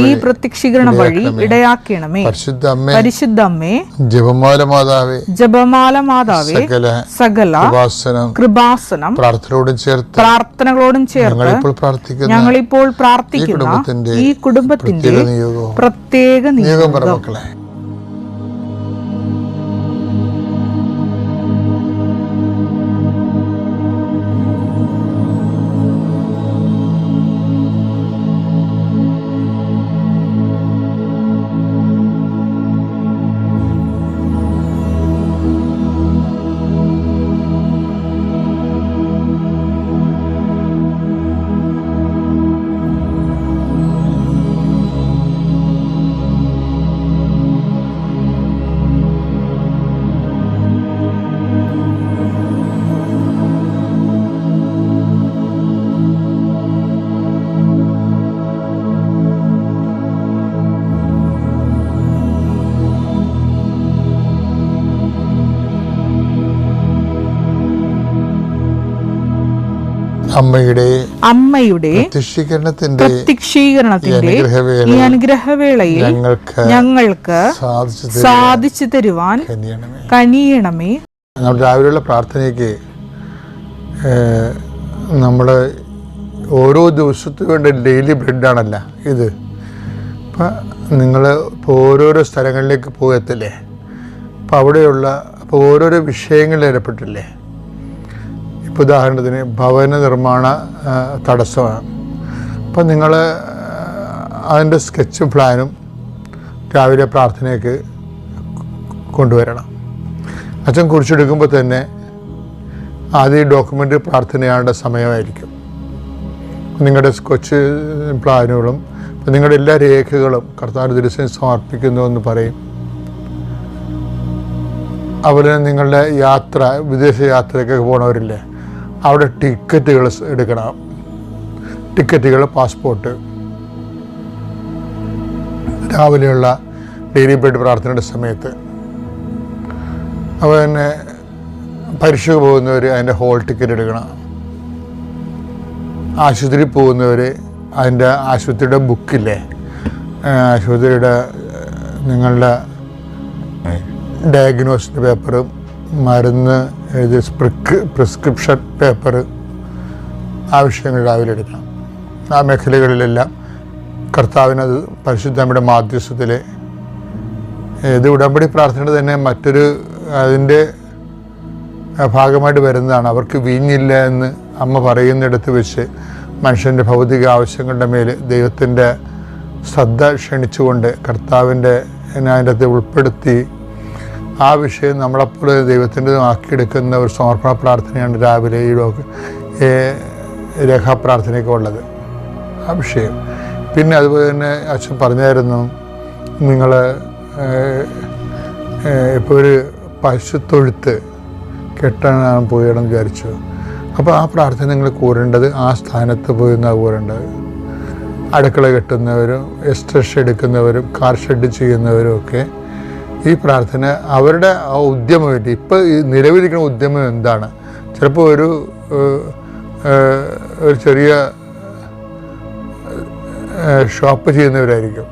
ഈ പ്രത്യക്ഷീകരണ വഴി ഇടയാക്കണമേ. പരിശുദ്ധ അമ്മേ പരിശുദ്ധ അമ്മേ ജപമാല മാതാവേ ജപമാല മാതാവേ സകല സകല കൃപാസനം കൃപാസനം പ്രാർത്ഥനയോടും ചേർത്ത് പ്രാർത്ഥനകളോടും ചേർത്ത് ഞങ്ങളിപ്പോൾ പ്രാർത്ഥിക്കുന്ന ഞങ്ങളിപ്പോൾ പ്രാർത്ഥിക്കുന്ന ഈ കുടുംബത്തിന്റെ പ്രത്യേക പ്രത്യേക നിയോഗം. മക്കളെ. അമ്മയുടെ അമ്മയുടെ പ്രത്യക്ഷീകരണത്തിന്റെ പ്രത്യക്ഷീകരണത്തിന്റെ ഈ അനുഗ്രഹവേളയിൽ ഞങ്ങൾക്ക് ഞങ്ങൾക്ക് സാധിച്ചു തരുവാൻ കനിയണമേ. നമ്മൾ രാവിലെയുള്ള പ്രാർത്ഥനയ്ക്ക് നമ്മൾ ഓരോ ദിവസത്തിന് വേണ്ട ഡെയിലി ബ്രെഡാണല്ല ഇത്. ഇപ്പം നിങ്ങൾ ഇപ്പോൾ ഓരോരോ സ്ഥലങ്ങളിലേക്ക് പോകത്തില്ലേ? അപ്പോൾ അവിടെയുള്ള അപ്പോൾ ഓരോരോ വിഷയങ്ങളിൽ ഏർപ്പെട്ടില്ലേ ഇപ്പോൾ ഉദാഹരണത്തിന് ഭവന നിർമ്മാണ തടസ്സമാണ്. അപ്പം നിങ്ങൾ അതിന്റെ സ്കെച്ചും പ്ലാനും രാവിലെ പ്രാർത്ഥനയ്ക്ക് കൊണ്ടുവരണം. അച്ഛൻ കുറിച്ചെടുക്കുമ്പോൾ തന്നെ ആദ്യം ഡോക്യുമെന്റ് പ്രാർത്ഥനയാണ്ട സമയമായിരിക്കും. നിങ്ങളുടെ സ്കെച്ച് പ്ലാനുകളും ഇപ്പം നിങ്ങളുടെ എല്ലാ രേഖകളും കർത്താവ് ദിവസം സമർപ്പിക്കുന്നു എന്ന് പറയും. അതുപോലെ നിങ്ങളുടെ യാത്ര വിദേശ യാത്രയ്ക്കൊക്കെ പോണവരില്ലേ? അവിടെ ടിക്കറ്റുകൾ എടുക്കണം. ടിക്കറ്റുകൾ പാസ്പോർട്ട് രാവിലെയുള്ള ഡെയിലി ബ്രെഡ് പ്രാർത്ഥനയുടെ സമയത്ത്. അപ്പോൾ തന്നെ പരീക്ഷയ്ക്ക് പോകുന്നവർ അതിന്റെ ഹോൾ ടിക്കറ്റ് എടുക്കണം. ആശുപത്രി പോകുന്നവർ അതിന്റെ ആശുപത്രിയുടെ ബുക്കില്ലേ ആശുപത്രിയുടെ നിങ്ങളുടെ ഡയഗ്നോസിന്റെ പേപ്പറും മരുന്ന് പ്രിക് പ്രിസ്ക്രിപ്ഷൻ പേപ്പർ ആവശ്യങ്ങൾ രാവിലെ എടുക്കണം ആ മേഖലകളിലെല്ലാം കർത്താവിനത് പരിശുദ്ധമ്മയുടെ മാധ്യസ്ഥത്തിൽ ഇത് ഉടമ്പടി പ്രാർത്ഥന തന്നെ മറ്റൊരു അതിന്റെ ഭാഗമായിട്ട് വരുന്നതാണ്. അവർക്ക് വീഞ്ഞില്ല എന്ന് അമ്മ പറയുന്നിടത്ത് വെച്ച് മനുഷ്യന്റെ ഭൗതിക ആവശ്യങ്ങളുടെ മേൽ ദൈവത്തിന്റെ ശ്രദ്ധ ക്ഷണിച്ചുകൊണ്ട് കർത്താവിന്റെ അതിന്റെ അകത്ത് ഉൾപ്പെടുത്തി ആ വിഷയം നമ്മളെപ്പോലെ ദൈവത്തിന്റെ ആക്കിയെടുക്കുന്ന ഒരു സമർപ്പണ പ്രാർത്ഥനയാണ് രാവിലെ ഈ രേഖാപ്രാർത്ഥനയൊക്കെ ഉള്ളത്. ആ വിഷയം. പിന്നെ അതുപോലെ തന്നെ അച്ഛൻ പറഞ്ഞായിരുന്നു നിങ്ങൾ ഇപ്പോൾ ഒരു പശുത്തൊഴുത്ത് കെട്ടാനാണ് പോയിടം വിചാരിച്ചു. അപ്പോൾ ആ പ്രാർത്ഥന നിങ്ങൾ കൂരേണ്ടത് ആ സ്ഥാനത്ത് പോയി നിന്നാണ് കൂരേണ്ടത്. അടുക്കള കെട്ടുന്നവരും എസ്റ്റർ എടുക്കുന്നവരും കാർ ഷെഡ് ചെയ്യുന്നവരും ഒക്കെ ഈ പ്രാർത്ഥന അവരുടെ ആ ഉദ്യമമായിട്ട് ഇപ്പോൾ നിലവിലിരിക്കുന്ന ഉദ്യമം എന്താണ്? ചിലപ്പോൾ ഒരു ഒരു ചെറിയ ഷോപ്പ് ചെയ്യുന്നവരായിരിക്കും.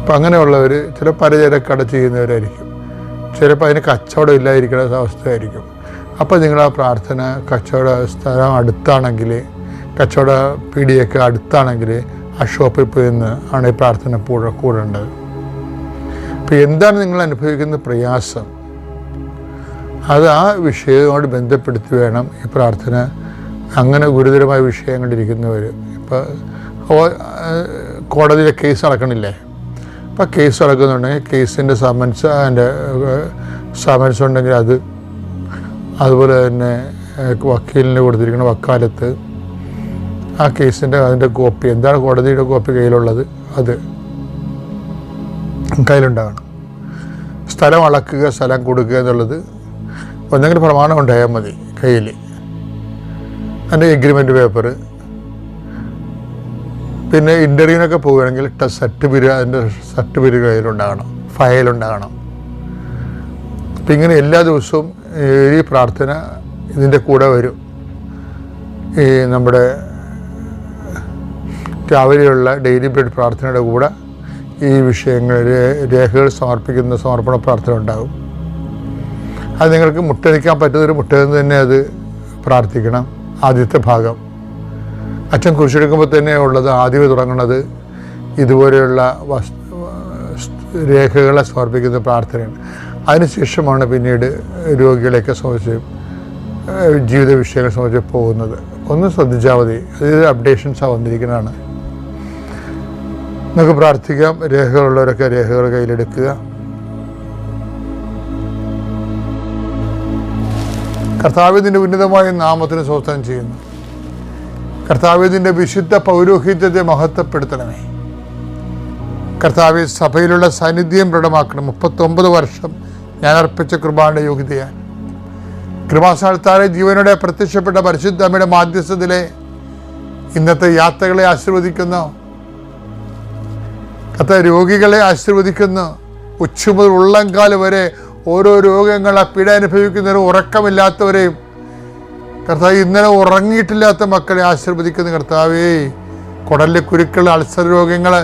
അപ്പം അങ്ങനെയുള്ളവർ ചില പലചരക്കട ചെയ്യുന്നവരായിരിക്കും. ചിലപ്പോൾ അതിന് കച്ചവടം ഇല്ലാതിരിക്കുന്ന അവസ്ഥയായിരിക്കും. അപ്പോൾ നിങ്ങൾ ആ പ്രാർത്ഥന കച്ചവട സ്ഥലം അടുത്താണെങ്കിൽ കച്ചവട പീടിയൊക്കെ അടുത്താണെങ്കിൽ ആ ഷോപ്പിൽ പോയി നിന്ന് ആണ് ഈ പ്രാർത്ഥന കൂടെ കൂടേണ്ടത്. അപ്പോൾ എന്താണ് നിങ്ങൾ അനുഭവിക്കുന്ന പ്രയാസം? അത് ആ വിഷയവുമായിട്ട് ബന്ധപ്പെടുത്തി വേണം ഈ പ്രാർത്ഥന. അങ്ങനെ ഗുരുതരമായ വിഷയങ്ങളിരിക്കുന്നവർ ഇപ്പോൾ കോടതിയിലെ കേസ് നടക്കണില്ലേ? അപ്പോൾ കേസ് നടക്കുന്നുണ്ടെങ്കിൽ കേസിന്റെ സമൻസ് അതിന്റെ സമൻസ് ഉണ്ടെങ്കിൽ അത്. അതുപോലെ തന്നെ വക്കീലിന് കൊടുത്തിരിക്കുന്ന വക്കാലത്ത് ആ കേസിന്റെ അതിന്റെ കോപ്പി എന്താണ് കോടതിയുടെ കോപ്പി കയ്യിലുള്ളത്? അത്. കയ്യിലുണ്ടാകണം. സ്ഥലം അളക്കുക സ്ഥലം കൊടുക്കുക എന്നുള്ളത് ഒന്നെങ്കിലും പ്രമാണം ഉണ്ടായാൽ മതി കയ്യിൽ. അതിന്റെ എഗ്രിമെന്റ് പേപ്പർ പിന്നെ ഇന്റർവ്യൂവിനൊക്കെ പോവുകയാണെങ്കിൽ സർട്ടിഫിക്കറ്റ് അതിന്റെ സർട്ടിഫിക്കറ്റ് കയ്യിലുണ്ടാകണം ഫയലുണ്ടാകണം അപ്പം ഇങ്ങനെ എല്ലാ ദിവസവും ഈ പ്രാർത്ഥന ഇതിന്റെ കൂടെ വരും. ഈ നമ്മുടെ രാവിലെയുള്ള ഡെയിലി ബ്രെഡ് പ്രാർത്ഥനയുടെ കൂടെ ഈ വിഷയങ്ങൾ രേഖകൾ സമർപ്പിക്കുന്ന സമർപ്പണ പ്രാർത്ഥന ഉണ്ടാകും. അത് നിങ്ങൾക്ക് മുട്ടനിക്കാൻ പറ്റുന്നൊരു മുട്ടയിൽ തന്നെ അത് പ്രാർത്ഥിക്കണം. ആദ്യത്തെ ഭാഗം. അച്ഛൻ കുറിച്ചെടുക്കുമ്പോൾ തന്നെ ഉള്ളത് ആദ്യം തുടങ്ങുന്നത് ഇതുപോലെയുള്ള രേഖകളെ സമർപ്പിക്കുന്ന പ്രാർത്ഥനയാണ്. അതിനുശേഷമാണ് പിന്നീട് രോഗികളെയൊക്കെ സംബന്ധിച്ച് ജീവിത വിഷയങ്ങളെ സംബന്ധിച്ച് പോകുന്നത്. ഒന്ന് ശ്രദ്ധിച്ചാൽ മതി. അതായത് അപ്ഡേഷൻസാണ് വന്നിരിക്കുന്നതാണ്. നമുക്ക് പ്രാർത്ഥിക്കാം. രേഖകളുള്ളവരൊക്കെ രേഖകൾ കയ്യിലെടുക്കുക. കർത്താവ്യത്തിന്റെ ഉന്നതമായ നാമത്തിന് സ്വസ്ഥം ചെയ്യുന്നു. കർത്താവ്യത്തിന്റെ വിശുദ്ധ പൗരോഹിത്യത്തെ മഹത്വപ്പെടുത്തണമേ. കർത്താവ് സഭയിലുള്ള സാന്നിധ്യം ദൃഢമാക്കണം മുപ്പത്തൊമ്പത് വർഷം ഞാൻ അർപ്പിച്ച കൃപാന്റെ യോഗ്യതയാണ്. കൃപാസ്ഥാനത്താറെ ജീവനോടെ പ്രത്യക്ഷപ്പെട്ട പരിശുദ്ധ അമ്മയുടെ മാധ്യസ്ഥത്തിലെ ഇന്നത്തെ യാത്രകളെ ആശീർവദിക്കുന്നു. കത്ത രോഗികളെ ആശീർവദിക്കുന്നു. ഉച്ച മുതൽ വരെ ഓരോ രോഗങ്ങളെ പീഡ അനുഭവിക്കുന്നവരും ഉറക്കമില്ലാത്തവരെയും കർത്താവ് ഇന്നലെ ഉറങ്ങിയിട്ടില്ലാത്ത മക്കളെ ആശീർവദിക്കുന്ന കർത്താവേ. കുടലിലെ കുരുക്കൾ അൾസർ രോഗങ്ങൾ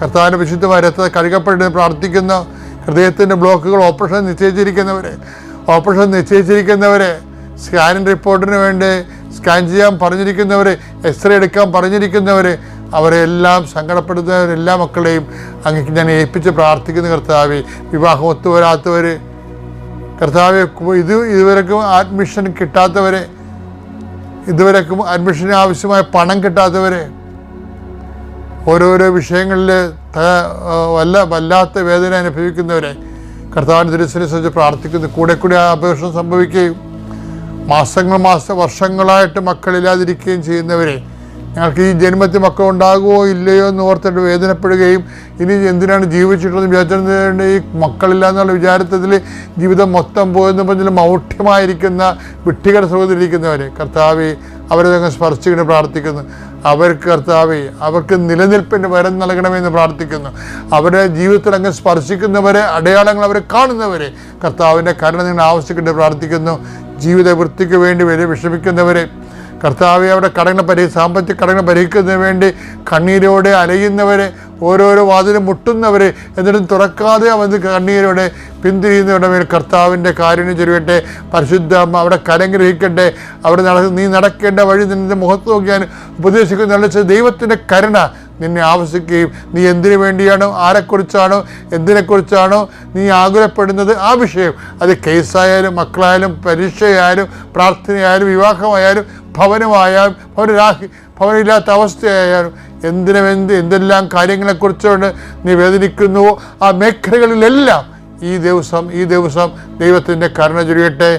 കർത്താവിന്റെ വിശുദ്ധ രക്തം കഴുകപ്പെട്ട് പ്രാർത്ഥിക്കുന്നു. ഹൃദയത്തിന്റെ ബ്ലോക്കുകൾ ഓപ്പറേഷൻ നിശ്ചയിച്ചിരിക്കുന്നവരെ ഓപ്പറേഷൻ നിശ്ചയിച്ചിരിക്കുന്നവരെ സ്കാനിങ് റിപ്പോർട്ടിന് വേണ്ടി സ്കാൻ ചെയ്യാൻ പറഞ്ഞിരിക്കുന്നവർ എക്സ്റേ എടുക്കാൻ പറഞ്ഞിരിക്കുന്നവരെ അവരെല്ലാം സങ്കടപ്പെടുന്നവരെല്ലാ മക്കളെയും അങ്ങ് ഞാൻ ഏൽപ്പിച്ച് പ്രാർത്ഥിക്കുന്ന കർത്താവെ വിവാഹം ഒത്തുവരാത്തവർ കർത്താവെ ഇത് ഇതുവരെക്കും അഡ്മിഷൻ കിട്ടാത്തവരെ ഇതുവരെക്കും അഡ്മിഷന് ആവശ്യമായ പണം കിട്ടാത്തവരെ ഓരോരോ വിഷയങ്ങളിൽ വല്ല വല്ലാത്ത വേദന അനുഭവിക്കുന്നവരെ കർത്താവിന്റെ സംബന്ധിച്ച് പ്രാർത്ഥിക്കുന്നു. കൂടെ കൂടെ ആ അപേക്ഷ സംഭവിക്കുകയും മാസങ്ങൾ മാസ വർഷങ്ങളായിട്ട് മക്കളില്ലാതിരിക്കുകയും ചെയ്യുന്നവരെ ഞങ്ങൾക്ക് ഈ ജന്മത്തിൽ മക്കൾ ഉണ്ടാകുമോ ഇല്ലയോ എന്ന് ഓർത്തിട്ട് വേദനപ്പെടുകയും ഇനി എന്തിനാണ് ജീവിച്ചിട്ടുള്ളത് വിചാരിച്ചത് ഈ മക്കളില്ല എന്നുള്ള വിചാരത്തിൽ ജീവിതം മൊത്തം പോയെന്ന് പറഞ്ഞാൽ മൗഢ്യമായിരിക്കുന്ന വിട്ടികര സഹോദരിക്കുന്നവരെ കർത്താവെ അവരെ ഞങ്ങൾ സ്പർശിക്കണം പ്രാർത്ഥിക്കുന്നു. അവർക്ക് കർത്താവെ അവർക്ക് നിലനിൽപ്പിന്റെ വരം നൽകണമെന്ന് പ്രാർത്ഥിക്കുന്നു. അവരെ ജീവിതത്തിൽ അങ്ങ് സ്പർശിക്കുന്നവരെ അടയാളങ്ങൾ അവരെ കാണുന്നവരെ കർത്താവിന്റെ കരുണ നിങ്ങൾ ആവശ്യപ്പെട്ട് പ്രാർത്ഥിക്കുന്നു. ജീവിത വൃത്തിക്ക് വേണ്ടി വരെ വിഷമിക്കുന്നവരെ കർത്താവെ അവിടെ കടങ്ങൾ പരി സാമ്പത്തിക കടങ്ങൾ പരിഹരിക്കുന്നതിന് വേണ്ടി കണ്ണീരോടെ അലയുന്നവരെ ഓരോരോ വാതിലും മുട്ടുന്നവരെ എന്നിട്ടും തുറക്കാതെ അവന് കണ്ണീരോടെ പിന്തിരിയുന്നവരുടെ മേൽ കർത്താവിന്റെ കാരുണ്യം ചൊരുവട്ടെ പരിശുദ്ധ അവിടെ കരഗ്രഹിക്കട്ടെ. അവിടെ നട നീ നടക്കേണ്ട വഴി നിന്റെ മുഖത്ത് നോക്കിയാൽ ഉപദേശിക്കുന്ന ദൈവത്തിന്റെ കരുണ നിന്നെ ആവശ്യിക്കുകയും നീ എന്തിനു വേണ്ടിയാണോ ആരെക്കുറിച്ചാണോ എന്തിനെക്കുറിച്ചാണോ നീ ആകുലപ്പെടുന്നത്? ആ വിഷയം അത് കേസായാലും മക്കളായാലും പരീക്ഷയായാലും പ്രാർത്ഥനയായാലും വിവാഹമായാലും ഭവനമായാലും ഭവനരാഹി ഭവനമില്ലാത്ത അവസ്ഥയായാലും എന്തിനും എന്ത് എന്തെല്ലാം കാര്യങ്ങളെക്കുറിച്ചുകൊണ്ട് നീ വേദനിക്കുന്നുവോ? ആ മേഖലകളിലെല്ലാം ഈ ദിവസം ഈ ദിവസം ദൈവത്തിന്റെ കരുണ ചൊരിയട്ടെ.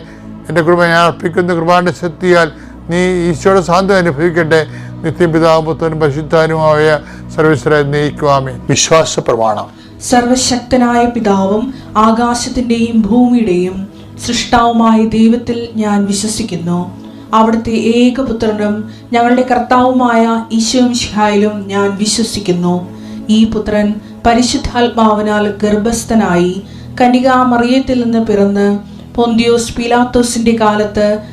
എന്റെ കുടുംബം ഞാൻ അർപ്പിക്കുന്ന. കുർബാന്റെ ശക്തിയാൽ നീ ഈശോയുടെ സാന്ത്വം അനുഭവിക്കട്ടെ. നിത്യം പിതാപുത്രനും പരിശുദ്ധാനുമായ സർവേശ്വര നയിക്കുവാമേ വിശ്വാസ പ്രമാണം. സർവശക്തനായ പിതാവും ആകാശത്തിന്റെയും ഭൂമിയുടെയും സൃഷ്ടാവുമായ ദൈവത്തിൽ ഞാൻ വിശ്വസിക്കുന്നു. അവിടുത്തെ ഏകപുത്രനും ഞങ്ങളുടെ കർത്താവുമായ ഈശോ ശിഹായിലും ഞാൻ വിശ്വസിക്കുന്നു. ഈ പുത്രൻ പരിശുദ്ധാത്മാവിനാൽ ഗർഭസ്ഥനായി കനികാമറിയത്തിൽ നിന്ന് പിറന്ന് പൊന്തിയോസ് പിലാത്തോസിന്റെ കാലത്ത്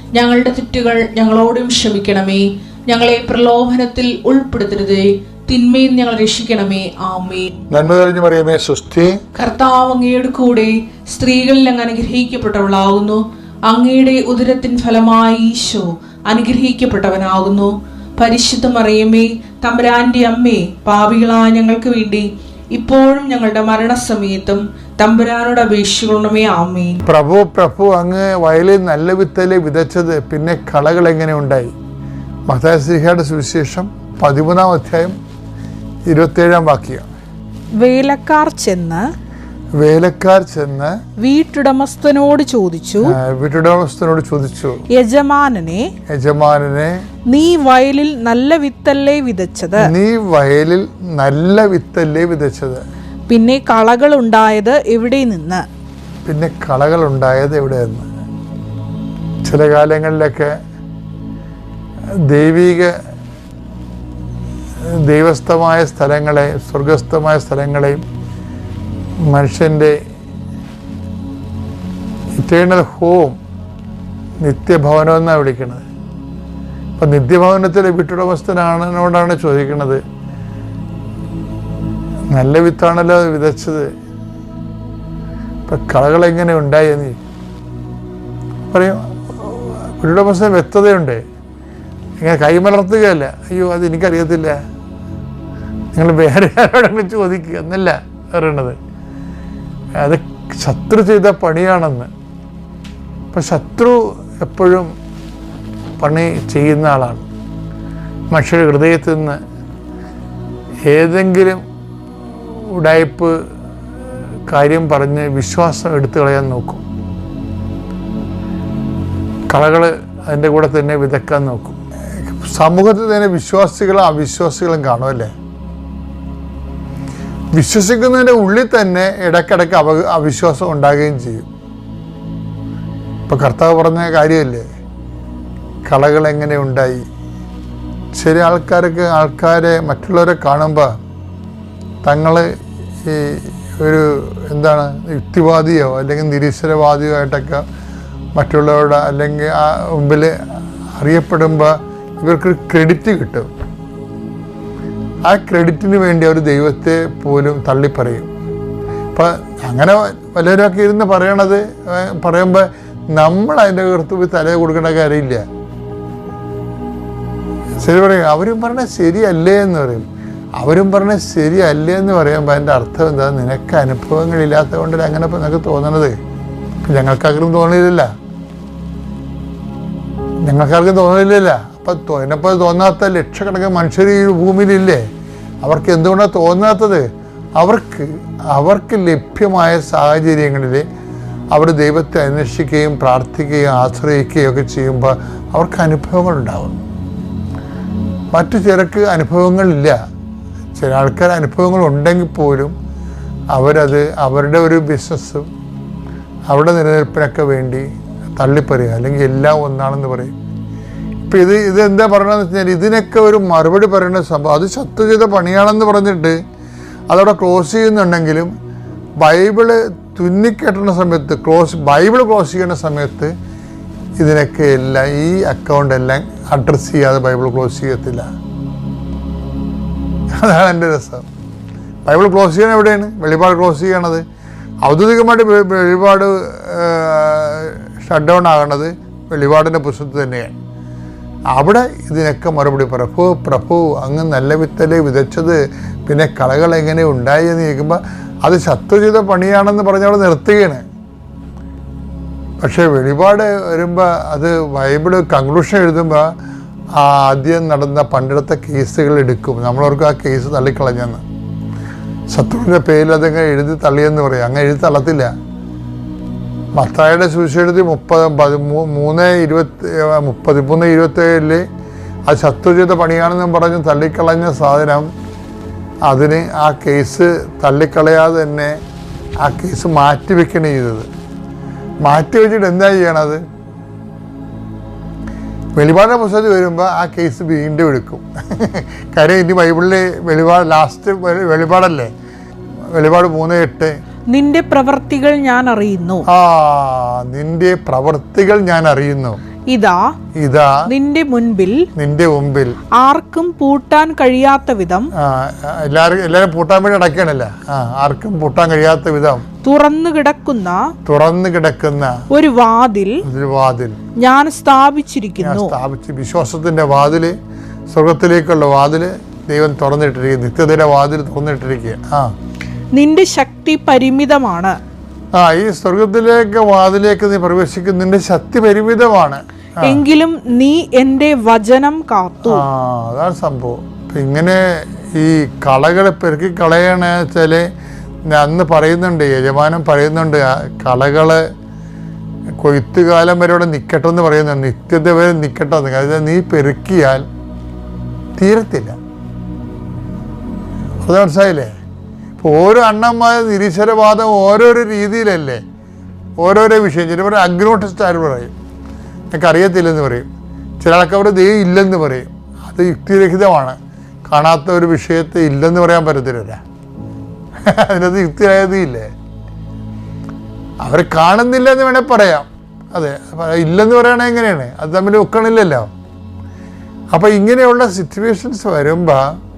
ഞങ്ങളുടെ തെറ്റുകൾ ഞങ്ങളോടും ക്ഷമിക്കണമേ. ഞങ്ങളെ പ്രലോഭനത്തിൽ ഉൾപ്പെടുത്തരുതേ. തിന്മയും ഞങ്ങൾ രക്ഷിക്കണമേ. ആമേ നന്മ തെളിഞ്ഞു പറയുമേ സുസ്ഥി കർത്താവ് അങ്ങയുടെ കൂടെ സ്ത്രീകളിൽ അങ്ങ് അനുഗ്രഹിക്കപ്പെട്ടവളാകുന്നു. അങ്ങയുടെ ഉദരത്തിൻ ഫലമായി ഈശോ അനുഗ്രഹിക്കപ്പെട്ടവനാകുന്നു. പരിശുദ്ധ മറിയമ്മേ തമ്പുരാന്റെ അമ്മേ പാപികളായ ഞങ്ങൾക്ക് വേണ്ടി ഇപ്പോഴും ഞങ്ങളുടെ മരണസമയത്തും തമ്പുരാനോട് അപേക്ഷിക്കണമേ ആമി പ്രഭു പ്രഭു അങ്ങ് വയലിൽ നല്ല വിത്തലെ വിതച്ചത് പിന്നെ കളകൾ എങ്ങനെ ഉണ്ടായി? മത്താശ്രീഹയുടെ സുവിശേഷം പതിമൂന്നാം അധ്യായം ഇരുപത്തേഴാം വാക്യം. വേലക്കാർ ചെന്ന് വേലക്കാർ ചെന്ന് വീട്ടുടമസ്ഥനോട് ചോദിച്ചു വീട്ടുടമസ്ഥനോട് ചോദിച്ചു. യജമാനനെ യജമാനനെ നീ വയലിൽ നല്ല വിത്തല്ലേ വിതച്ചത്? നീ വയലിൽ നല്ല വിത്തല്ലേ വിതച്ചത്? പിന്നെ കളകൾ ഉണ്ടായത് എവിടെ നിന്ന്? പിന്നെ കളകൾ ഉണ്ടായത് എവിടെ നിന്ന്? ചില കാലങ്ങളിലൊക്കെ ദൈവിക ദൈവസ്ഥമായ സ്ഥലങ്ങളെ സ്വർഗസ്ഥമായ സ്ഥലങ്ങളെയും മനുഷ്യന്റെ ഇറ്റേണൽ ഹോം നിത്യഭവനം എന്നാണ് വിളിക്കുന്നത്. അപ്പം നിത്യഭവനത്തിലെ വീട്ടുടമസ്ഥനാണെന്നോടാണ് ചോദിക്കുന്നത്. നല്ല വിത്താണല്ലോ വിതച്ചത്. ഇപ്പം കളകൾ എങ്ങനെ ഉണ്ടായെന്ന് പറയും. പറയും വീട്ടുടമസ്ഥന് വ്യക്തതയുണ്ട്. ഇങ്ങനെ കൈമലർത്തുകയല്ല അയ്യോ അത് എനിക്കറിയത്തില്ല. നിങ്ങൾ വേറെ ആരോടെങ്കിലും ചോദിക്കുക? എന്നല്ല പറയണത്. അത് ശത്രു ചെയ്ത പണിയാണെന്ന്. ഇപ്പൊ ശത്രു എപ്പോഴും പണി ചെയ്യുന്ന ആളാണ്. മനുഷ്യരുടെ ഹൃദയത്തിൽ നിന്ന് ഏതെങ്കിലും ഉടായ്പ് കാര്യം പറഞ്ഞ് വിശ്വാസം എടുത്തു കളയാൻ നോക്കും. കളകൾ അതിന്റെ കൂടെ തന്നെ വിതക്കാൻ നോക്കും. സമൂഹത്തിൽ തന്നെ വിശ്വാസികളും അവിശ്വാസികളും കാണുമല്ലേ വിശ്വസിക്കുന്നതിന്റെ ഉള്ളിൽ തന്നെ ഇടയ്ക്കിടയ്ക്ക് അവ അവിശ്വാസം ഉണ്ടാകുകയും ചെയ്യും. ഇപ്പം കർത്താവ് പറഞ്ഞ കാര്യമല്ലേ? കളകൾ എങ്ങനെ ഉണ്ടായി? ചില ആൾക്കാർക്ക് ആൾക്കാരെ മറ്റുള്ളവരെ കാണുമ്പോൾ തങ്ങൾ ഈ ഒരു എന്താണ് യുക്തിവാദിയോ അല്ലെങ്കിൽ നിരീശ്വരവാദിയോ ആയിട്ടൊക്കെ മറ്റുള്ളവരുടെ അല്ലെങ്കിൽ ആ മുമ്പിൽ അറിയപ്പെടുമ്പോൾ ഇവർക്ക് ക്രെഡിറ്റ് കിട്ടും. ആ ക്രെഡിറ്റിന് വേണ്ടി അവർ ദൈവത്തെ പോലും തള്ളിപ്പറയും. അപ്പം അങ്ങനെ വല്ലവരൊക്കെ ഇരുന്ന് പറയണത് പറയുമ്പോൾ നമ്മൾ അതിന്റെ കറുത്ത് പോയി തല കൊടുക്കേണ്ട കാര്യമില്ല. ശരി പറയും അവരും പറഞ്ഞ ശരിയല്ലേ എന്ന് പറയും. അവരും പറഞ്ഞ ശരിയല്ലേ എന്ന് പറയുമ്പോൾ അതിന്റെ അർത്ഥം എന്താ? നിനക്ക് അനുഭവങ്ങളില്ലാത്തത് കൊണ്ടല്ലേ അങ്ങനെ നിനക്ക് തോന്നണത്? ഞങ്ങൾക്കാർക്കും തോന്നിയില്ല ഞങ്ങൾക്കാർക്കും തോന്നിയില്ല അപ്പം തോന്നിയപ്പോൾ തോന്നാത്ത ലക്ഷക്കണക്കിന് മനുഷ്യർ ഈ ഭൂമിയിലില്ലേ? അവർക്ക് എന്തുകൊണ്ടാണ് തോന്നാത്തത്? അവർക്ക് അവർക്ക് ലഭ്യമായ സാഹചര്യങ്ങളിൽ അവർ ദൈവത്തെ അന്വേഷിക്കുകയും പ്രാർത്ഥിക്കുകയും ആശ്രയിക്കുകയും ഒക്കെ ചെയ്യുമ്പോൾ അവർക്ക് അനുഭവങ്ങളുണ്ടാവും. മറ്റു ചിലർക്ക് അനുഭവങ്ങളില്ല. ചില ആൾക്കാർ അനുഭവങ്ങൾ ഉണ്ടെങ്കിൽ പോലും അവരത് അവരുടെ ഒരു ബിസിനസ്സും അവരുടെ നിലനിൽപ്പിനൊക്കെ വേണ്ടി തള്ളിപ്പറയുക. അല്ലെങ്കിൽ എല്ലാം ഒന്നാണെന്ന് പറയും. ഇപ്പം ഇത് ഇതെന്താ പറയണമെന്ന് വെച്ച് കഴിഞ്ഞാൽ ഇതിനൊക്കെ ഒരു മറുപടി പറയേണ്ട സംഭവം. അത് ശത്രു ചെയ്ത പണിയാണെന്ന് പറഞ്ഞിട്ട് അതവിടെ ക്ലോസ് ചെയ്യുന്നുണ്ടെങ്കിലും ബൈബിൾ തുന്നിക്കെട്ടുന്ന സമയത്ത് ക്ലോസ് ബൈബിൾ ക്ലോസ് ചെയ്യുന്ന സമയത്ത് ഇതിനൊക്കെ എല്ലാം ഈ അക്കൗണ്ട് എല്ലാം അഡ്രസ്സ് ചെയ്യാതെ ബൈബിൾ ക്ലോസ് ചെയ്യത്തില്ല. അതാണ് എന്റെ രസം. ബൈബിൾ ക്ലോസ് ചെയ്യണത് എവിടെയാണ്? വെളിപാട് ക്ലോസ് ചെയ്യണത്? ഔദ്യോഗികമായിട്ട് വെളിപാട് ഷട്ട് ഡൗൺ ആകണത് വെളിപാടിന്റെ പുസ്തകത്തിൽ തന്നെയാണ്. അവിടെ ഇതിനൊക്കെ മറുപടി പ്രഭു പ്രഭു അങ്ങ് നല്ല വിത്തലെ വിതച്ചത്? പിന്നെ കളകൾ എങ്ങനെ ഉണ്ടായി? എന്ന് ചോദിക്കുമ്പോൾ അത് ശത്രു ചെയ്ത പണിയാണെന്ന് പറഞ്ഞ അവിടെ നിർത്തുകയാണ്. പക്ഷേ വെളിപാട് വരുമ്പോൾ അത് ബൈബിൾ കൺക്ലൂഷൻ എഴുതുമ്പോൾ ആദ്യം നടന്ന പണ്ടെടുത്ത കേസുകൾ എടുക്കും. നമ്മളവർക്ക് ആ കേസ് തള്ളിക്കളഞ്ഞെന്ന്. ശത്രുവിന്റെ പേരിൽ അതങ്ങ് എഴുതി തള്ളിയെന്ന് പറയും. അങ്ങ് എഴുതി തള്ളത്തില്ല. മത്തായുടെ സുവിശേഷത്തിൽ മുപ്പത് മൂന്ന് ഇരുപത്തി മുപ്പത്തിമൂന്ന് ഇരുപത്തേഴിൽ ആ ശത്രു ചെയ്ത പണിയാണെന്നും പറഞ്ഞ് തള്ളിക്കളഞ്ഞ സാധനം അതിന് ആ കേസ് തള്ളിക്കളയാതെ തന്നെ ആ കേസ് മാറ്റി വെക്കണം ചെയ്തത്. മാറ്റി വെച്ചിട്ട് എന്താ ചെയ്യണത്? വെളിപാടിന്റെ പുസ്തകത്തിൽ വരുമ്പോൾ ആ കേസ് വീണ്ടും എടുക്കും. കാര്യം ഇനി ബൈബിളിൽ വെളിപാട് ലാസ്റ്റ് വെളിപാടല്ലേ? വെളിപാട് മൂന്ന് എട്ട്. നിന്റെ പ്രവർത്തികൾ ഞാൻ അറിയുന്നു. ആ നിന്റെ പ്രവൃത്തികൾ ഞാൻ അറിയുന്നു. ഇതാ ഇതാ നിന്റെ മുൻപിൽ നിന്റെ മുമ്പിൽ. ആർക്കും പൂട്ടാൻ കഴിയാത്ത വിധം എല്ലാവരും എല്ലാരും പൂട്ടാൻ വേണ്ടി അടയ്ക്കണല്ല ആർക്കും പൂട്ടാൻ കഴിയാത്ത വിധം. തുറന്നു കിടക്കുന്ന തുറന്നു കിടക്കുന്ന ഒരു വാതിൽ ഒരു വാതിൽ. ഞാൻ ഞാൻ സ്ഥാപിച്ചിരിക്കുന്നു സ്ഥാപിച്ച് വിശ്വാസത്തിന്റെ വാതിൽ സ്വർഗത്തിലേക്കുള്ള വാതിൽ ദൈവം തുറന്നിട്ടിരിക്കുക നിത്യതയുടെ വാതിൽ തുറന്നിട്ടിരിക്കുക ആ. നിന്റെ ശക്തി പരിമിതമാണ്. ആ ഈ സ്വർഗത്തിലേക്ക് വാതിലേക്ക് നീ പ്രവേശിക്കുന്നതിന്റെ ശക്തി പരിമിതമാണ് എങ്കിലും നീ എന്റെ വചനം കാത്തു. ആ അതാണ് സംഭവം. ഇങ്ങനെ ഈ കളകളെ പെരുക്കി കളയണ വെച്ചാൽ അന്ന് പറയുന്നുണ്ട് യജമാനം പറയുന്നുണ്ട് കളകൾ കൊയ്ത്തുകാലം വരെ ഇവിടെ നിൽക്കട്ടെ എന്ന് പറയുന്നുണ്ട് നിത്യത വരെ നിൽക്കട്ടെ എന്ന് അതായത് നീ പെരുക്കിയാൽ തീരത്തില്ല. അത് മനസ്സിലായില്ലേ? ഇപ്പോൾ ഓരോ അണ്ണന്മാർ നിരീശ്വരവാദം ഓരോരോ രീതിയിലല്ലേ? ഓരോരോ വിഷയം. ചിലപ്പോൾ അഗ്നോട്ടിസ്റ്റ് ആര് പറയും? എനിക്ക് അറിയത്തില്ലെന്ന് പറയും. ചില ആൾക്കാർ ദൈവം ഇല്ലെന്ന് പറയും. അത് യുക്തിരഹിതമാണ്. കാണാത്ത ഒരു വിഷയത്തെ ഇല്ലെന്ന് പറയാൻ പറ്റത്തില്ല അതിനകത്ത് യുക്തിരഹിതയില്ലേ അവർ കാണുന്നില്ല എന്ന് വേണേൽ പറയാം. അതെ ഇല്ലെന്ന് പറയണ എങ്ങനെയാണ്? അത് തമ്മിൽ ഒക്കണില്ലല്ലോ. അപ്പം ഇങ്ങനെയുള്ള സിറ്റുവേഷൻസ് വരുമ്പോൾ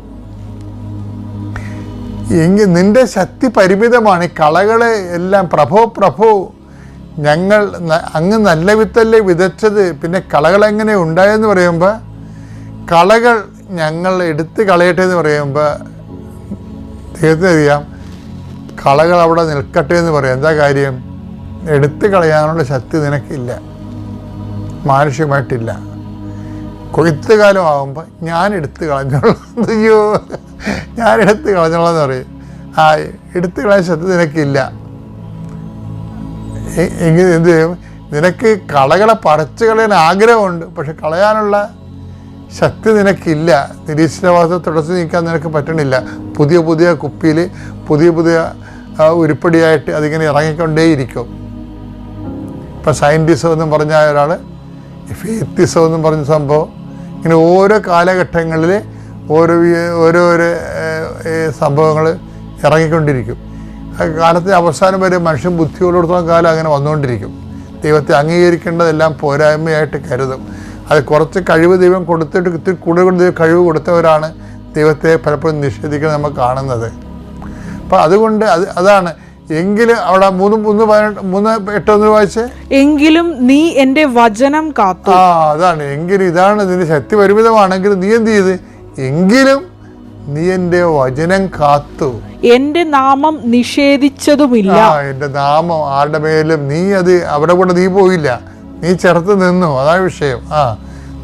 എങ്കിൽ നിന്റെ ശക്തി പരിമിതമാണ്. കളകളെ എല്ലാം പ്രഭോ പ്രഭോ ഞങ്ങൾ അങ്ങ് നല്ല വിത്തല്ലേ വിതച്ചത്? പിന്നെ കളകൾ എങ്ങനെ ഉണ്ടായെന്ന് പറയുമ്പോൾ കളകൾ ഞങ്ങൾ എടുത്ത് കളയട്ടെ എന്ന് പറയുമ്പോൾ ദൈവത്തിന് കളകൾ അവിടെ നിൽക്കട്ടെ എന്ന് പറയാം. എന്താ കാര്യം? എടുത്ത് കളയാനുള്ള ശക്തി നിനക്കില്ല. മാനുഷികമായിട്ടില്ല. കൊയ്ത്ത് കാലം ആകുമ്പോൾ ഞാൻ എടുത്ത് കളഞ്ഞോളാം. അയ്യോ ഞാൻ എടുത്ത് കളഞ്ഞോളാം എന്ന് പറയും. ആ എടുത്ത് കളയാൻ ശക്തി നിനക്കില്ല. എങ്കിൽ എന്ത് ചെയ്യും? നിനക്ക് കളകളെ പറിച്ചു കളയാൻ ആഗ്രഹമുണ്ട് പക്ഷെ കളയാനുള്ള ശക്തി നിനക്കില്ല. നിരീശ്വരവാസം തുടച്ചു നീക്കാൻ നിനക്ക് പറ്റണില്ല. പുതിയ പുതിയ കുപ്പിയിൽ പുതിയ പുതിയ ഉരുപ്പടിയായിട്ട് അതിങ്ങനെ ഇറങ്ങിക്കൊണ്ടേയിരിക്കും. ഇപ്പം സയന്റിസം എന്നും പറഞ്ഞ ഒരാൾ ഫേത്തിസം എന്നും പറഞ്ഞ സംഭവം ഇങ്ങനെ ഓരോ കാലഘട്ടങ്ങളിൽ ഓരോ ഓരോ ഓരോരോ സംഭവങ്ങൾ ഇറങ്ങിക്കൊണ്ടിരിക്കും. കാലത്തെ അവസാനം വരെ മനുഷ്യൻ ബുദ്ധിയോടത്തോളം കാലം അങ്ങനെ വന്നുകൊണ്ടിരിക്കും. ദൈവത്തെ അംഗീകരിക്കേണ്ടതെല്ലാം പോരായ്മയായിട്ട് കരുതും. അത് കുറച്ച് കഴിവ് ദൈവം കൊടുത്തിട്ട് ഇത്തിരി കൂടുതൽ ദൈവം കഴിവ് കൊടുത്തവരാണ് ദൈവത്തെ പലപ്പോഴും നിഷേധിക്കുന്നത് നമ്മൾ കാണുന്നത്. അപ്പം അതുകൊണ്ട് അത് അതാണ് എങ്കിലും അവിടെ മൂന്ന് മൂന്ന് മൂന്ന് എട്ടൊന്ന് വായിച്ചേ? എങ്കിലും നീ എന്റെ വചനം കാത്തു. ആ അതാണ്. എങ്കിലും ഇതാണ് നിന്റെ ശക്തി പരിമിതമാണെങ്കിൽ നീ എന്ത് ചെയ്ത്? എങ്കിലും നീ എന്റെ വചനം കാത്തു. എന്റെ നാമം നിഷേധിച്ചതുമില്ല. ആ എന്റെ നാമം ആരുടെ മേലും നീ അത് അവിടെ കൂടെ നീ പോയില്ല. നീ ചേർത്ത് നിന്നു. അതാണ് വിഷയം. ആ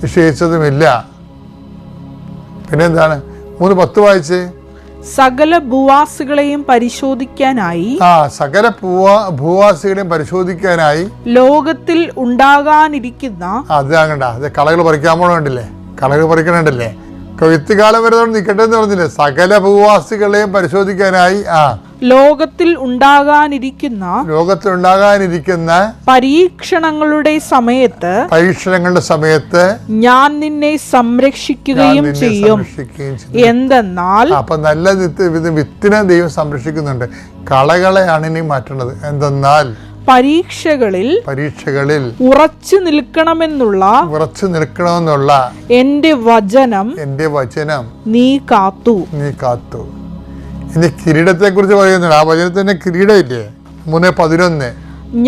നിഷേധിച്ചതുമില്ല. പിന്നെന്താണ്? മൂന്ന് പത്ത് വായിച്ചേ. സകല ഭൂവാസികളെയും പരിശോധിക്കാനായി ആ സകല ഭൂവാ ഭൂവാസികളെയും പരിശോധിക്കാനായി ലോകത്തിൽ ഉണ്ടാകാനിരിക്കുന്ന അത് കണ്ട. അത് കളകൾ പറിക്കാൻ പോകണ്ടില്ലേ കളകൾ പറിക്കണുണ്ടല്ലേ കൊയ്ത്തുകാലം വരുന്നോണ്ട് നിൽക്കട്ടെ എന്ന് പറഞ്ഞില്ലേ? സകല ഭൂവാസികളെയും പരിശോധിക്കാനായി ആ. ലോകത്തിൽ ഉണ്ടാകാനിരിക്കുന്ന ലോകത്തുണ്ടാകാനിരിക്കുന്ന പരീക്ഷണങ്ങളുടെ സമയത്ത് പരീക്ഷണങ്ങളുടെ സമയത്ത് ഞാൻ നിന്നെ സംരക്ഷിക്കുകയും ചെയ്യും. എന്തെന്നാൽ അപ്പൊ നല്ല വിത്തിനെ ദൈവം സംരക്ഷിക്കുന്നുണ്ട്. കളകളെയാണ് ഇനി മാറ്റുന്നത് എന്തെന്നാൽ പരീക്ഷകളിൽ പരീക്ഷകളിൽ ഉറച്ചു നിൽക്കണമെന്നുള്ള ഉറച്ചു നിൽക്കണമെന്നുള്ള എന്റെ വചനം എന്റെ വചനം നീ കാത്തു. നീ കാത്തു. ഇനി കിരീടത്തെക്കുറിച്ച് പറയുന്നുണ്ട്. ആ വചനത്തിന്റെ കിരീടമില്ലേ? മൂന്ന് പതിനൊന്ന്.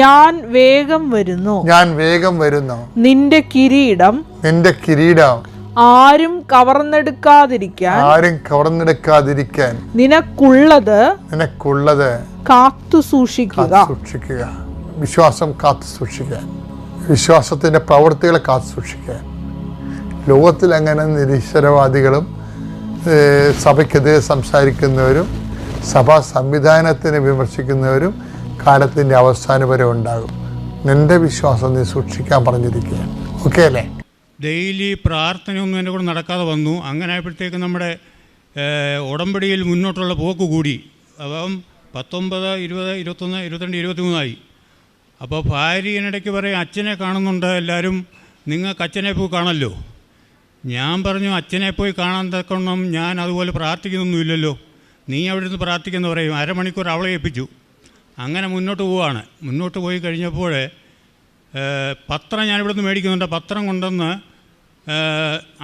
ഞാൻ വേഗം വരുന്നു. ഞാൻ വേഗം വരുന്നു. നിന്റെ കിരീടം നിന്റെ കിരീടം ആരും കവർന്നെടുക്കാതിരിക്കാൻ ആരും കവർന്നെടുക്കാതിരിക്കാൻ നിനക്കുള്ളത് നിനക്കുള്ളത് കാത്തു സൂക്ഷിക്കുക. സൂക്ഷിക്കുക. വിശ്വാസം കാത്തു സൂക്ഷിക്കാൻ വിശ്വാസത്തിന്റെ പ്രവൃത്തികളെ കാത്തു സൂക്ഷിക്കാൻ ലോകത്തിൽ അങ്ങനെ നിരീശ്വരവാദികളും സഭയ്ക്കെതിരെ സംസാരിക്കുന്നവരും സഭാ സംവിധാനത്തിനെ വിമർശിക്കുന്നവരും കാലത്തിന്റെ അവസാനം വരെ ഉണ്ടാകും. നിന്റെ വിശ്വാസം നീ സൂക്ഷിക്കാൻ പറഞ്ഞിരിക്കുകയാണ്. ഓക്കെ അല്ലേ? ഡെയിലി പ്രാർത്ഥനയൊന്നും എന്റെ കൂടെ നടക്കാതെ വന്നു. അങ്ങനെ ആയപ്പോഴത്തേക്ക് നമ്മുടെ ഉടമ്പടിയിൽ മുന്നോട്ടുള്ള പോക്ക് കൂടി. അപ്പം പത്തൊമ്പത് ഇരുപത് ഇരുപത്തൊന്ന് ഇരുപത്തിരണ്ട് ഇരുപത്തിമൂന്നായി. അപ്പോൾ ഭാര്യയിനിടയ്ക്ക് പറയും അച്ഛനെ കാണുന്നുണ്ട് എല്ലാവരും നിങ്ങൾക്ക് അച്ഛനെ പോയി കാണല്ലോ. ഞാൻ പറഞ്ഞു അച്ഛനെ പോയി കാണാൻ തക്കണം ഞാൻ അതുപോലെ പ്രാർത്ഥിക്കുന്നൊന്നുമില്ലല്ലോ. നീ അവിടെ നിന്ന് പ്രാർത്ഥിക്കുന്ന പറയും. അരമണിക്കൂർ അവളെ ഏൽപ്പിച്ചു. അങ്ങനെ മുന്നോട്ട് പോവാണ്. മുന്നോട്ട് പോയി കഴിഞ്ഞപ്പോൾ പത്രം നിന്ന് മേടിക്കുന്നുണ്ട്. പത്രം കൊണ്ടുവന്ന്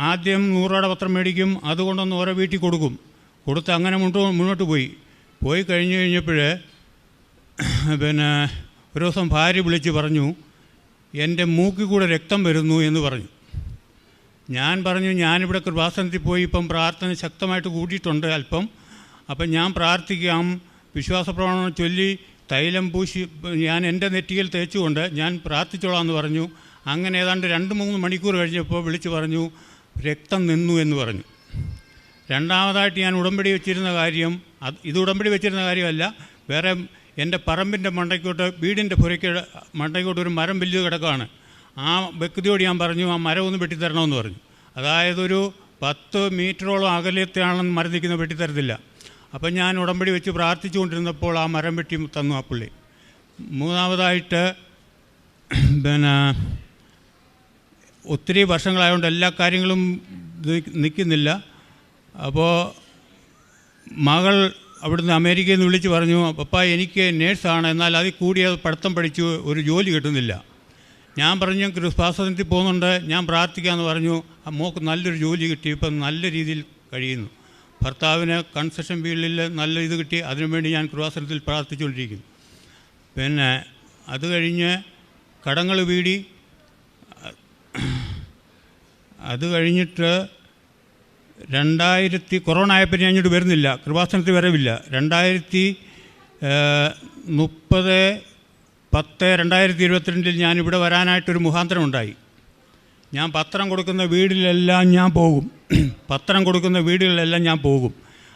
ആദ്യം നൂറ് രൂപയുടെ പത്രം മേടിക്കും. അതുകൊണ്ടൊന്ന് ഓരോ വീട്ടിൽ കൊടുക്കും. കൊടുത്ത് അങ്ങനെ മുന്നോട്ട് മുന്നോട്ട് പോയി. പോയി കഴിഞ്ഞ് കഴിഞ്ഞപ്പോൾ പിന്നെ ഒരു ദിവസം ഭാര്യ വിളിച്ച് പറഞ്ഞു എന്റെ മൂക്കിൽ കൂടെ രക്തം വരുന്നു എന്ന് പറഞ്ഞു. ഞാൻ പറഞ്ഞു ഞാനിവിടെ കൃപാസനത്തിൽ പോയി ഇപ്പം പ്രാർത്ഥന ശക്തമായിട്ട് കൂട്ടിയിട്ടുണ്ട് അല്പം. അപ്പം ഞാൻ പ്രാർത്ഥിക്കാം. വിശ്വാസ പ്രവണം ചൊല്ലി തൈലം പൂശി ഞാൻ എന്റെ നെറ്റിയിൽ തേച്ചുകൊണ്ട് ഞാൻ പ്രാർത്ഥിച്ചോളാം എന്ന് പറഞ്ഞു. അങ്ങനെ ഏതാണ്ട് രണ്ട് മൂന്ന് മണിക്കൂർ കഴിഞ്ഞപ്പോൾ വിളിച്ച് പറഞ്ഞു രക്തം നിന്നു എന്ന് പറഞ്ഞു. രണ്ടാമതായിട്ട് ഞാൻ ഉടമ്പടി വെച്ചിരുന്ന കാര്യം അത് ഇത് ഉടമ്പടി വെച്ചിരുന്ന കാര്യമല്ല വേറെ എന്റെ പറമ്പിന്റെ മണ്ടയ്ക്കോട്ട് വീടിന്റെ പുരയ്ക്ക് മണ്ടയ്ക്കോട്ട് ഒരു മരം വലിയ കിടക്കുകയാണ് ആ വ്യക്തിയോട് ഞാൻ പറഞ്ഞു ആ മരം ഒന്ന് വെട്ടിത്തരണമെന്ന് പറഞ്ഞു. അതായത് ഒരു പത്ത് മീറ്ററോളം അകലത്തെയാണെന്ന് മരം നിൽക്കുന്ന വെട്ടിത്തരത്തില്ല. അപ്പം ഞാൻ ഉടമ്പടി വെച്ച് പ്രാർത്ഥിച്ചുകൊണ്ടിരുന്നപ്പോൾ ആ മരം വെട്ടി തന്നു ആ പുള്ളി. മൂന്നാമതായിട്ട് പിന്നെ ഒത്തിരി വർഷങ്ങളായതുകൊണ്ട് എല്ലാ കാര്യങ്ങളും നിൽക്കുന്നില്ല അപ്പോൾ മകൾ അവിടുന്ന് അമേരിക്കയിൽ നിന്ന് വിളിച്ച് പറഞ്ഞു പപ്പ എനിക്ക് നേഴ്സാണ് എന്നാൽ അതിൽ കൂടിയ പഠിത്തം പഠിച്ചു ഒരു ജോലി കിട്ടുന്നില്ല. ഞാൻ പറഞ്ഞു കൃപാസനത്തിൽ പോകുന്നുണ്ട് ഞാൻ പ്രാർത്ഥിക്കാമെന്ന് പറഞ്ഞു. മോക്ക് നല്ലൊരു ജോലി കിട്ടി ഇപ്പം നല്ല രീതിയിൽ കഴിയുന്നു. ഭർത്താവിന് കൺസ്ട്രക്ഷൻ ഫീൽഡിൽ നല്ല ഇത് കിട്ടി അതിനുവേണ്ടി ഞാൻ കൃപാസനത്തിൽ പ്രാർത്ഥിച്ചുകൊണ്ടിരിക്കുന്നു. പിന്നെ അത് കഴിഞ്ഞ് കടങ്ങൾ വീടി. അത് കഴിഞ്ഞിട്ട് രണ്ടായിരത്തി കൊറോണ ആയപ്പോൾ ഞാൻ ഇങ്ങോട്ട് വരുന്നില്ല. കൃപാസനത്തിൽ വരവില്ല. രണ്ടായിരത്തി മുപ്പത് പത്ത് രണ്ടായിരത്തി ഇരുപത്തിരണ്ടിൽ ഞാൻ ഇവിടെ വരാനായിട്ടൊരു മുഖാന്തരം ഉണ്ടായി ഞാൻ പത്രം കൊടുക്കുന്ന വീടിലെല്ലാം ഞാൻ പോകും. പത്രം കൊടുക്കുന്ന വീടുകളിലെല്ലാം ഞാൻ പോകും.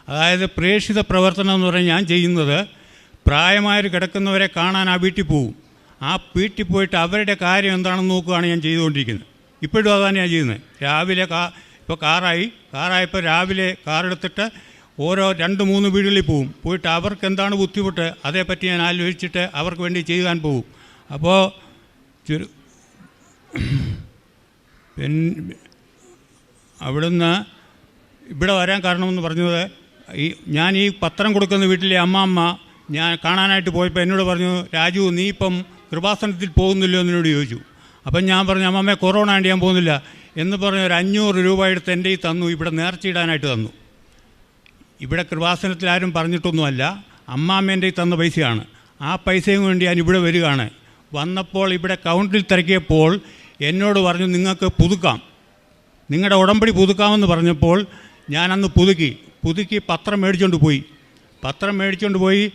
അതായത് പ്രേക്ഷിത പ്രവർത്തനം എന്ന് പറഞ്ഞാൽ ഞാൻ ചെയ്യുന്നത് പ്രായമായവർ കിടക്കുന്നവരെ കാണാൻ ആ വീട്ടിൽ പോകും ആ വീട്ടിൽ പോയിട്ട് അവരുടെ കാര്യം എന്താണെന്ന് നോക്കുകയാണ് ഞാൻ ചെയ്തുകൊണ്ടിരിക്കുന്നത്. ഇപ്പോഴും അതാണ് ഞാൻ ചെയ്യുന്നത്. രാവിലെ കാ ഇപ്പോൾ കാറായി. കാറായപ്പോൾ രാവിലെ കാറെടുത്തിട്ട് ഓരോ രണ്ട് മൂന്ന് വീടുകളിൽ പോവും. പോയിട്ട് അവർക്ക് എന്താണ് ബുദ്ധിമുട്ട്? അതേപ്പറ്റി ഞാൻ ആലോചിച്ചിട്ട് അവർക്ക് വേണ്ടി ചെയ്യാൻ പോകും അപ്പോൾ ചുരു പിന്നെ അവിടുന്ന് ഇവിടെ വരാൻ കാരണമെന്ന് പറഞ്ഞത് ഈ ഞാൻ ഈ പത്രം കൊടുക്കുന്ന വീട്ടിലെ അമ്മാമ്മ ഞാൻ കാണാനായിട്ട് പോയപ്പോൾ എന്നോട് പറഞ്ഞു രാജു നീ ഇപ്പം കൃപാസനത്തിൽ പോകുന്നില്ലോ എന്നോട് ചോദിച്ചു. അപ്പം ഞാൻ പറഞ്ഞു അമ്മമ്മേ കൊറോണ ആണ്ട് ഞാൻ പോകുന്നില്ല. എന്ന് പറഞ്ഞ് ഒരു അഞ്ഞൂറ് രൂപ എടുത്ത് എന്റെ ഈ തന്നു. ഇവിടെ നേർച്ചയിടാനായിട്ട് തന്നു. ഇവിടെ കൃപാസനത്തിൽ ആരും പറഞ്ഞിട്ടൊന്നുമല്ല. അമ്മാമ്മേന്റെ ഈ തന്ന പൈസയാണ്. ആ പൈസയും വേണ്ടി ഞാൻ ഇവിടെ വരികയാണ്. വന്നപ്പോൾ ഇവിടെ കൗണ്ടിൽ തിരക്കിയപ്പോൾ എന്നോട് പറഞ്ഞു നിങ്ങൾക്ക് പുതുക്കാം. നിങ്ങളുടെ ഉടമ്പടി പുതുക്കാമെന്ന് പറഞ്ഞപ്പോൾ ഞാൻ അന്ന് പുതുക്കി. പുതുക്കി പത്രം മേടിച്ചുകൊണ്ട് പോയി. പത്രം മേടിച്ചുകൊണ്ട് പോയി.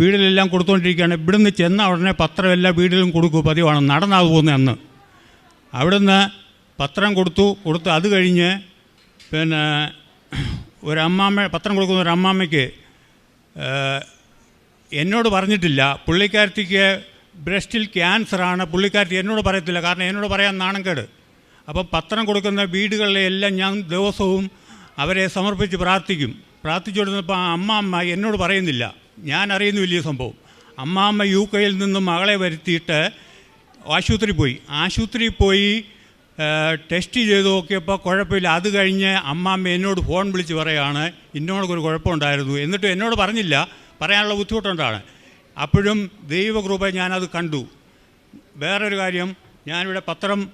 വീടിലെല്ലാം കൊടുത്തുകൊണ്ടിരിക്കുകയാണ് ഇവിടുന്ന് ചെന്ന ഉടനെ പത്രം എല്ലാ വീടിലും കൊടുക്കും. പതിവാണ്. നടന്നാ പോകുന്നത് അന്ന്. അവിടുന്ന് പത്രം കൊടുത്തു. കൊടുത്ത് അത് കഴിഞ്ഞ് പിന്നെ ഒരു അമ്മാമ്മ പത്രം കൊടുക്കുന്ന ഒരു അമ്മാമ്മയ്ക്ക് എന്നോട് പറഞ്ഞിട്ടില്ല. പുള്ളിക്കാരത്തിക്ക് ബ്രസ്റ്റിൽ ക്യാൻസറാണ്. പുള്ളിക്കാരത്തി എന്നോട് പറയത്തില്ല. കാരണം എന്നോട് പറയാൻ നാണക്കേട്. അപ്പോൾ പത്രം കൊടുക്കുന്ന വീടുകളിലെ എല്ലാം ഞാൻ ദിവസവും അവരെ സമർപ്പിച്ച് പ്രാർത്ഥിക്കും. പ്രാർത്ഥിച്ചുകൊണ്ടിരുന്നപ്പോൾ ആ അമ്മാമ്മ എന്നോട് പറയുന്നില്ല. ഞാൻ അറിയുന്നു വലിയ സംഭവം. അമ്മാമ്മ യു കെയിൽ നിന്നും മകളെ വരുത്തിയിട്ട് ആശുപത്രി പോയി. ആശുപത്രിയിൽ പോയി ടെസ്റ്റ് ചെയ്ത് നോക്കിയപ്പോൾ കുഴപ്പമില്ല. അത് കഴിഞ്ഞ് അമ്മാമ്മ എന്നോട് ഫോൺ വിളിച്ച് പറയുകയാണ് ഇന്നോടൊരു കുഴപ്പമുണ്ടായിരുന്നു. എന്നിട്ട് എന്നോട് പറഞ്ഞില്ല. പറയാനുള്ള ബുദ്ധിമുട്ടുണ്ടാണ് അപ്പോഴും ദൈവകൃപ ഞാനത് കണ്ടു. വേറൊരു കാര്യം ഞാനിവിടെ പത്രം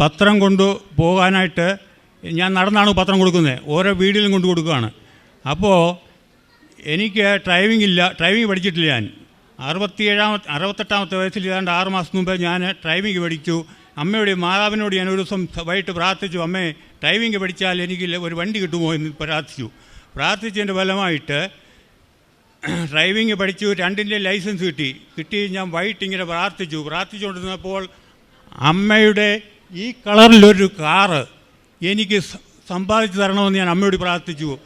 പത്രം കൊണ്ടു പോകാനായിട്ട് ഞാൻ നടന്നാണ് പത്രം കൊടുക്കുന്നത്. ഓരോ വീടിലും കൊണ്ടു കൊടുക്കുകയാണ്. അപ്പോൾ എനിക്ക് ഡ്രൈവിംഗ് ഇല്ല ഡ്രൈവിംഗ് പഠിച്ചിട്ടില്ല ഞാൻ. അറുപത്തിയേഴാമത്തെ അറുപത്തെട്ടാമത്തെ വയസ്സിൽ ഏതാണ്ട് ആറ് മാസം മുമ്പേ ഞാൻ ഡ്രൈവിംഗ് പഠിച്ചു. അമ്മയോട് മാതാവിനോട് ഞാൻ ഒരു ദിവസം വൈകിട്ട് പ്രാർത്ഥിച്ചു അമ്മേ ഡ്രൈവിംഗ് പഠിച്ചാൽ എനിക്ക് ഒരു വണ്ടി കിട്ടുമോ? എന്ന് പ്രാർത്ഥിച്ചു. പ്രാർത്ഥിച്ചതിന്റെ ഫലമായിട്ട് ഡ്രൈവിംഗ് പഠിച്ചു രണ്ടിന്റെ ലൈസൻസ് കിട്ടി. കിട്ടി ഞാൻ വൈകിട്ട് ഇങ്ങനെ പ്രാർത്ഥിച്ചു. പ്രാർത്ഥിച്ചുകൊണ്ടിരുന്നപ്പോൾ അമ്മയുടെ ഈ കളറിലൊരു കാറ് എനിക്ക് സമ്പാദിച്ചു തരണമെന്ന് ഞാൻ അമ്മയോട് പ്രാർത്ഥിച്ചു.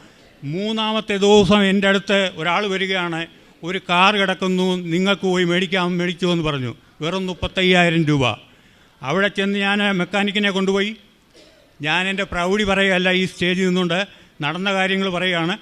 മൂന്നാമത്തെ ദിവസം എന്റെ അടുത്ത് ഒരാൾ വരികയാണ്. ഒരു കാർ കിടക്കുന്നു നിങ്ങൾക്ക് പോയി മേടിക്കാം മേടിച്ചു എന്ന് പറഞ്ഞു. വെറും മുപ്പത്തയ്യായിരം രൂപ. അവിടെ ചെന്ന് ഞാൻ മെക്കാനിക്കിനെ കൊണ്ടുപോയി. ഞാൻ എന്റെ പ്രൗഢി പറയുകയല്ല ഈ സ്റ്റേജിൽ നിന്നുകൊണ്ട് നടന്ന കാര്യങ്ങൾ പറയുകയാണ്.